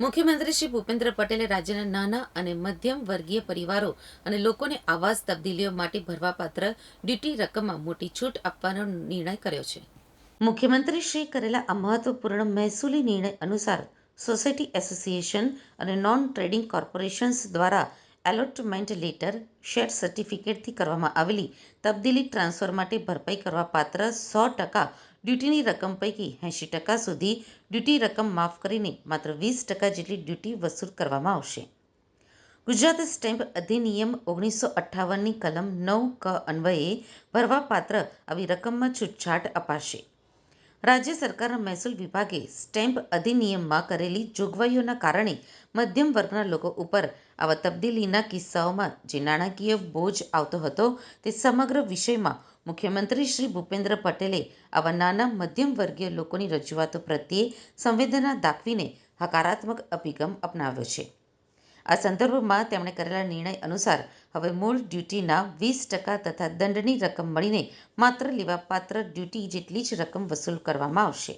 મુખ્યમંત્રી શ્રી ભૂપેન્દ્ર પટેલે રાજ્યના નાના અને મધ્યમ વર્ગીય પરિવારો અને લોકોને આવાસ તબદીલીઓ માટે ભરવાપાત્ર ડ્યુટી રકમમાં મોટી છૂટ આપવાનો નિર્ણય કર્યો છે. મુખ્યમંત્રી શ્રી કરેલા આ મહત્વપૂર્ણ મહેસૂલી નિર્ણય અનુસાર સોસાયટી એસોસિએશન અને નોન ટ્રેડિંગ કોર્પોરેશન્સ દ્વારા એલોટમેન્ટ લેટર, શેર સર્ટિફિકેટથી કરવામાં આવેલી તબદીલી ટ્રાન્સફર માટે ભરપાઈ કરવા પાત્ર સો ટકા ડ્યુટીની રકમ પૈકી એંશી ટકા સુધી ડ્યુટી રકમ માફ કરીને માત્ર વીસ ટકા જેટલી ડ્યુટી વસૂલ કરવામાં આવશે. ગુજરાત સ્ટેમ્પ અધિનિયમ ઓગણીસો અઠ્ઠાવનની કલમ નવ ક અન્વયે ભરવાપાત્ર આવી રકમમાં છૂટછાટ અપાશે. રાજ્ય સરકારના મહેસૂલ વિભાગે સ્ટેમ્પ અધિનિયમમાં કરેલી જોગવાઈઓના કારણે મધ્યમ વર્ગના લોકો ઉપર આવા તબદીલીના કિસ્સાઓમાં જે નાણાકીય બોજ આવતો હતો તે સમગ્ર વિષયમાં મુખ્યમંત્રી શ્રી ભૂપેન્દ્ર પટેલે આવા નાના મધ્યમ વર્ગીય લોકોની રજૂઆતો પ્રત્યે સંવેદના દાખવીને હકારાત્મક અભિગમ અપનાવ્યો છે. આ સંદર્ભમાં તેમણે કરેલા નિર્ણય અનુસાર હવે મૂળ ડ્યુટીના વીસ ટકા તથા દંડની રકમ મળીને માત્ર લેવાપાત્ર ડ્યુટી જેટલી જ રકમ વસૂલ કરવામાં આવશે.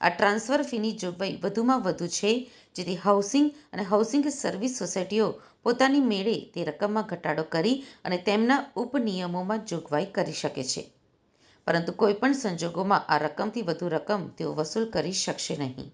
આ ટ્રાન્સફર ફીની જોગવાઈ વધુમાં વધુ છે, જેથી હાઉસિંગ અને હાઉસિંગ સર્વિસ સોસાયટીઓ પોતાની મેળે તે રકમમાં ઘટાડો કરી અને તેમના ઉપનિયમોમાં જોગવાઈ કરી શકે છે. પરંતુ કોઈપણ સંજોગોમાં આ રકમથી વધુ રકમ તેઓ વસૂલ કરી શકશે નહીં.